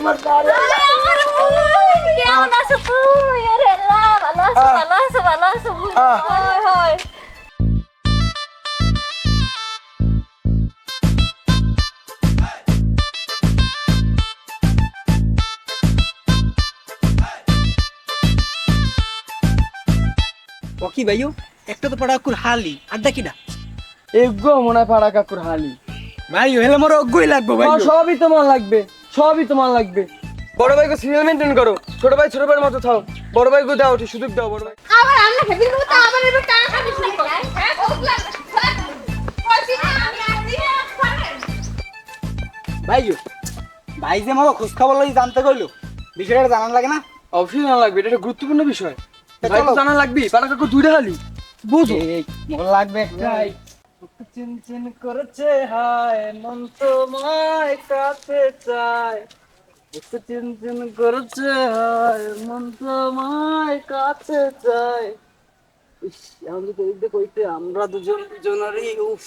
মারতারে কেমন আছো তুই আরে আল্লাহ ভালো আছো আহ। ভালো আছো ভালো আছো আহ। হয় হয় ও কি ভাইও একটা তো পড়া কুর হালি আর আড্ডা কিনা এগো মনে হয় পাড়া কাকুর হালি। ভাই হেলে মোর অগ্গই লাগবো তোমার ভাইও সবই তোমার লাগবে। সবই তোমার লাগবে। বড় ভাইকে সিরিয়াল মেনটেন করো। ছোট ভাই ছোট ভাইয়ের মতো থাও। বড় ভাইকে দাও সুযোগ দাও বড় ভাই। আবার আমরা খেতে দেবো তো আবার এবার টাকা খাবি শুরু কর হ্যাঁ? আমি ভাই যে মোর খোঁজ খবর লই জানতে কইলো। বিষয়টা জানান লাগে না? অবশ্যই জানা লাগবে এটা একটা গুরুত্বপূর্ণ বিষয়। ভাই। জানা লাগবে পাড়া কাকু দুইটা হালি বুঝো। লাগবে একটাই চিন চিন হায়, মন তোমায় চায়। চিন চিন হায়, মন তোমায় চায়। ইস কইতে আমরা দুজন দুজনেরই, উফ।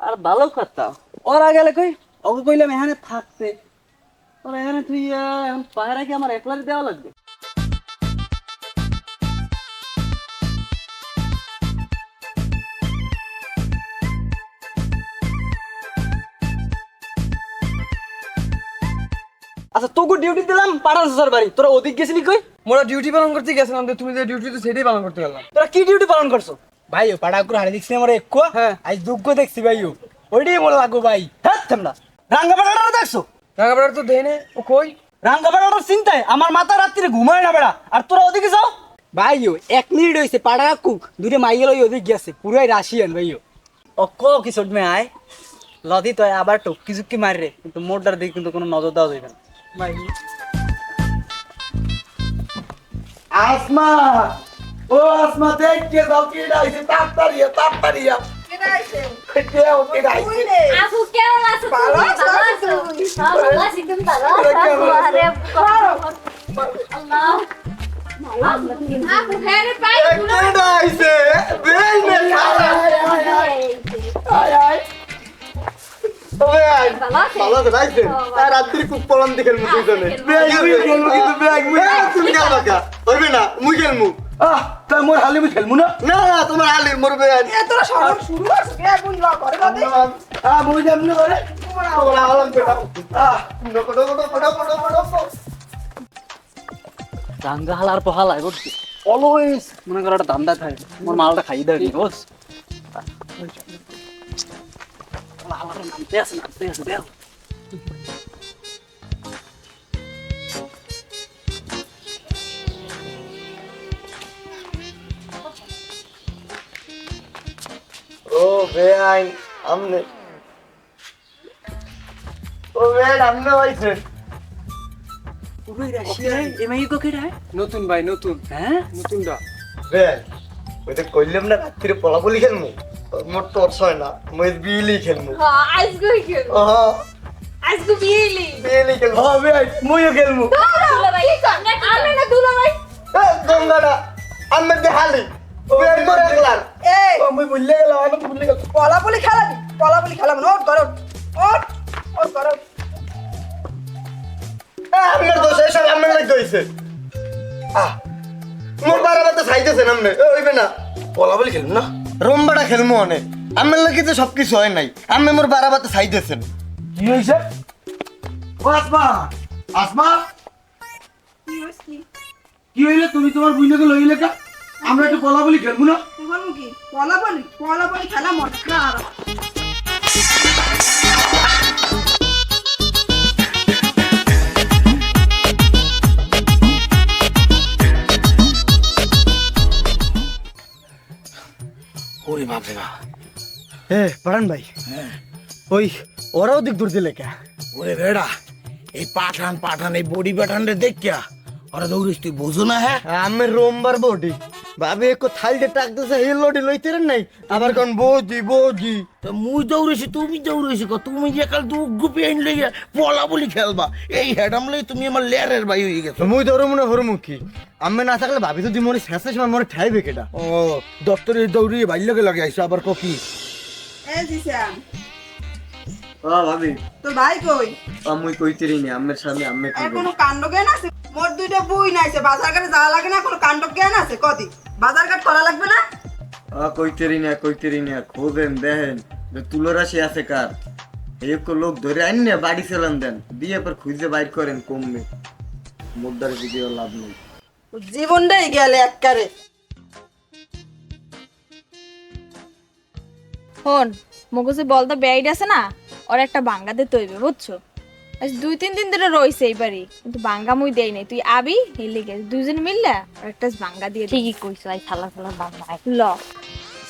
আর ভালো কথা, ওরা গেলে কই? ওকে কইলাম এখানে থাকতে। ওরা এখানে তুই পায়রা কি আমার একলারি দেওয়া লাগবে? আচ্ছা তোকে ডিউটি দিলাম পাঠান স্যার বাড়ি। তোরা ওদিক গেছিলি কই? মোরা ডিউটি পালন করতে গেছিলাম তো তুমি যে ডিউটি তো সেটাই পালন করতে গেলাম তোরা কি ডিউটি পালন করছ? ভাইও পাড়া কুর হালি দেখছি মোর একো। হ্যাঁ। আজ দুগ্গ দেখছি ভাইও ওইটাই মোর লাগবো ভাই। হ্যাঁ থামনা। রাঙ্গাপাড়াটা দেখছ? রাঙ্গাপাড়া তো দেয় নে ও কই? রাঙ্গাপাড়াটার চিন্তায় আমার মাথা রাত্রিরে ঘুমায় না বেড়া। আর তোরা ওদিকে যাও। ভাই ভাইও এক মিনিট হইছে পাড়া কুক দুইটা মাইগেল ওই ওদিক গেছে পুরাই রাশিয়ান ভাইও ও। ক কি চট মে আয়। লদি তো আবার টপকি চুপকি মারি কিন্তু মোটর দিকে কিন্তু কোনো নজর দেওয়া যাবে না। আসমা! ও আসমা দেখ কে দাও কে ডাইছে তাড়াতাড়িয়া তাড়াতাড়িয়া কে ও কে ডাইছে আপু কেমন আছো ভালো আছো? হ্যাঁ ভালো আছি তুমি ভালো আছো? আরে আল্লাহ। আপু হ্যাঁ রে পাই কে ডাইছে বেই নে রাঙ্গা হালার অলওয়েজ মনে করো একটা দান্দা থাকে। আমার মালটা খাই দেয় বুঝ নামতে আছে নামতে আছে দেখ ও বেআইন আমনে ও বেআইন আমনে হইছে নতুন ভাই নতুন হ্যাঁ নতুনটা বেআইন ওই তো কইলাম না রাত্রি পলাপলি খেলমু মোর টর্চ হয় না মুই বিলি খেলমু। হ্যাঁ আজকে খেল আহা আজকে বিয়েলি বিলি খেলমু। হবে মুইও খেলমু। দুলা ভাই আমি না দুলা ভাই। এ গঙ্গাটা আমি দেখালি বেআইন করে একলার। এই ও মুই ভুলে গেলাম আমি তো ভুলে গেলাম। পলাপলি খেলাবি পলাপলি খেলাবি ওট করো ওট ওট করো আপনার দোষ এসব আপনার লাগে হইছে। আহ মোর বারাবাতে চাইতেছে নামনে ওইবে না। বলা বলি খেলুন না? রম্বাটা খেলমু অনেক। আমার লাগে তো সব কিছু হয় নাই। আমি মোর বারাবাতে সাইতেছেন কি হইছে? ও আসমা! আসমা! কি হইছে কি হইলে? তুমি তোমার বুইনাকে লইলে কা? আমরা একটু বলা বলি খেলব না? বলব কি বলা বলি বলা বলি খেলা মজা। আর ওরে বাপ রে বাপ। এ পড়ান ভাই। ওই ওরাও দিক দূর দিলে কে? ওরে বেড়া এই পাঠান পাঠান এই বডি পাঠান রে দেখিয়া ওরা দৌড়িস তুই বোঝো না হ্যাঁ? আমি রোমবার বডি ভাবি একো থাল দিয়ে টাক দিছে হিল লডি লইতে রে নাই। আবার কোন বৌদি বৌদি। তো মুই দৌড়েছি তুমি দৌড়েছি কো? তুমি যে কাল দু গ্রুপে আইন লইয়া পলা বলি খেলবা এই হ্যাডাম লই তুমি আমার লেয়ারের ভাই হয়ে গেছো। মুই ধরো মনে হরমু কি আমি না থাকলে ভাবি তো দিমরি শেষে সময় মরে ঠাইবে কেটা ও দপ্তরে দৌড়িয়ে বাইর লগে লাগে আইসো আবার ককি এই দিশাম ও ভাবি। তোর ভাই কই? আমি কইতেরি নি আম্মের সামনে আম্মে কোনো কাণ্ড আছে? মোর দুইটা বই নাইছে বাজার ঘাটে যাওয়া লাগে না কোনো কাণ্ড জ্ঞান আছে? কদি বাজার ঘাট করা লাগবে না? আ কইতেরি না কইতেরি না খোঁজেন দেখেন যে তুলো রাশি আছে কার? এক লোক ধরে আইন না বাড়ি চালান দেন দিয়ে পর খুঁজে বাইর করেন কমবে। মুদ্রার ভিডিও লাভ নেই। জীবনটাই গেলে এককারে। হন মগজে বলতে বেআইড আছে না? ওর একটা বাঙ্গাতে তৈবে বুঝছ? আজ দুই তিন দিন ধরে রইছে এইবারই। কিন্তু বাঙ্গা মুই দেই নাই। তুই আবি মিললে আর একটা বাঙ্গা দিয়ে ঠিকই কইছ আই থালা থালা বাঙ্গা। ল।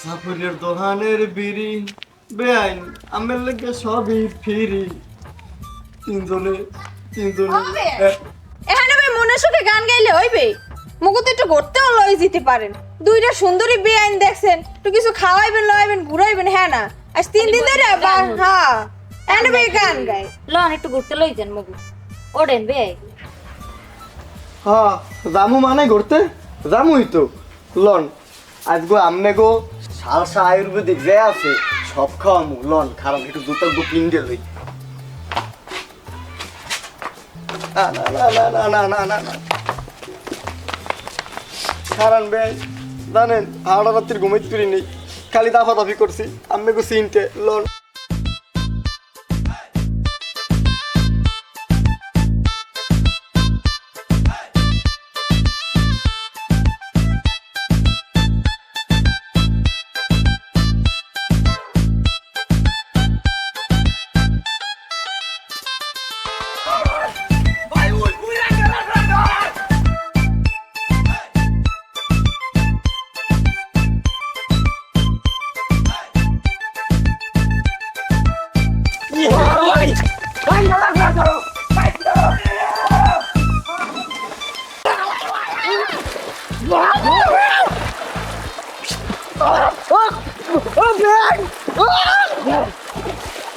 সাফরের দোহানের বিড়ি বেআইন আমের লাগে সবই ফিরি। তিনজনে তিনজনে এখানে ভাই মনে সুখে গান গাইলে হইবে? মুগো তো একটু ঘুরতেও লই যেতে পারেন। দুইটা সুন্দরী বেআইন দেখছেন তো কিছু খাওয়াইবেন লইবেন ঘুরাইবেন হ্যাঁ না? আজ তিন দিন ধরে বা- হ্যাঁ। এখানে ভাই গান গায় লন একটু ঘুরতে লই যান মগু ওড়েন বে হ্যাঁ জামু মানে ঘুরতে জামুই তো লন আজ গো আমনে গো সালসা আয়ুর্বেদিক যে আছে সব খাওয়ামু লন খারাপ একটু জুতা গো পিন্ডে লই না না না না না না না না জানেন রাত্রির নেই খালি দাফা দাফি করছি আমি গো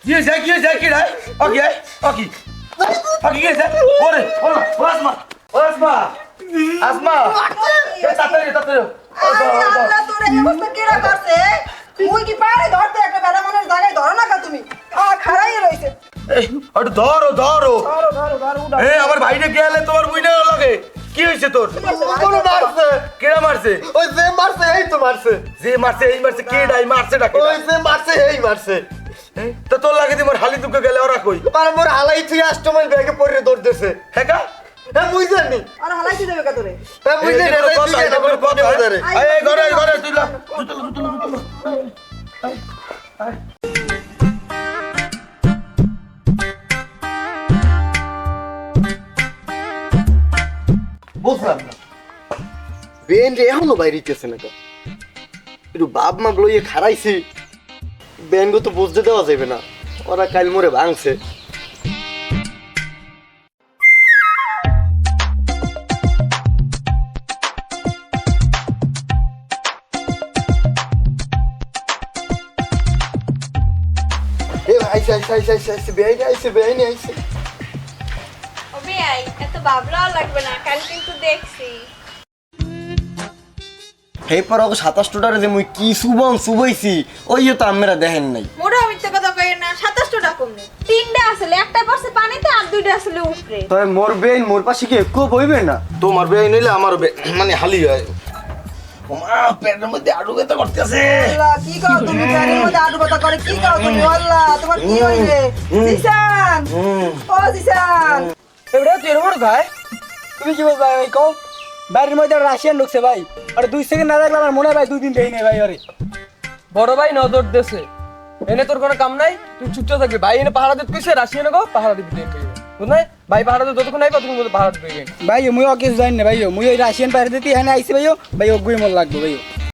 কি হয়েছে কি হয়েছে কি রে ওকে ওকে ওকে কি হয়েছে ওরে ওরে আসমা আসমা আসমা তাড়াতাড়ি তাড়াতাড়ি আরে আল্লাহ তোর এই অবস্থা কেরা করছে মুই কি পারে ধরতে একটা বেড়া মনের জায়গায় ধরো না কা তুমি? আ খাড়াই রইছে। এই ধরো ধরো। ধরো ধরো ধরো এই আমার ভাইটা গেলে তোমার বুইনা লাগে কি হয়েছে তোর কোনো মারছে কেডা মারছে ওই যে মারছে এই তো মারছে যে মারছে এই মারছে কে ডাই মারছে ডাকে ওই যে মারছে এই মারছে তো তোর লাগে তোমার হালি দুঃখে গেলে ওরা কই আর মোর হালাই তুই আষ্টমাইল ব্যাগে পড়ে দৌড় দিছে হ্যাঁ কা? হ্যাঁ বুঝছেন আর হালাইতে দেবে কা তোরে হ্যাঁ এই বুঝলেন যে কোনো কথা, এটা কোনো কথা, এই, এই, ঘরে, ঘরে, তুই লা। বুঝলাম না। বেন রে, এখনও বাইরিতেছে না তো একটু বাপ মা লইয়ে খারাইছি বেন তো বুঝতে দেওয়া যাবে না। ওরা কাল মোরে ভাঙছে। আইসে আইসে আইসে আইসে আইসে বেআইনে আইসে বেআইনে আইসে বাবলাও লাগবে না কাল কিন্তু দেখছি। হে ওকে সাতাশ টোটারে যে মুই কি সুবন সুবইছি ওই তো আমরা দেখেন নাই। মোটা মিথ্যে কথা কই না সাতাশটা কমনে। তিনটা আসলে একটা পাশে পানিতে আর দুইটা আসলে উপরে। তবে মোর বেন মোর পাশে কি একটু বইবে না? তোমার বেয়ে নিলে আমার বে- মানে হালি হয়। মা পেটের মধ্যে আলু ব্যথা করতেছে। আল্লাহ কি কাও তুমি? গাড়ির মধ্যে আডু কথা করে কি কাও তুমি? আল্লাহ তোমার কি হইছে জিসান! ও জিসান! এবারে তুই এরকম খায় তুমি কি বলবা ভাই কও? বাড়ির মধ্যে রাশিয়ান ঢুকছে ভাই। আর দুই সেকেন্ড না দেখলে আমার মনে হয় ভাই দুই দিন দেই নেই ভাই আরে বড় ভাই নজর দেশে এনে তোর কোনো কাম নাই তুই চুপচাপ থাকবি। ভাই এনে পাহারা দিতে কইছে রাশিয়ান গো পাহারা দিবি দেন ভাই বুঝলে ভাই ভাড়া তো যতক্ষণ আইবা ততক্ষণ বলতে ভাড়া দেবেন ভাইও মুই কিছু জানি না ভাইও। মুই ওই রাশিয়ান পাড়ে দিতে এখানে আইসি ভাইও। ভাই ওগুই মন লাগবে ভাইও।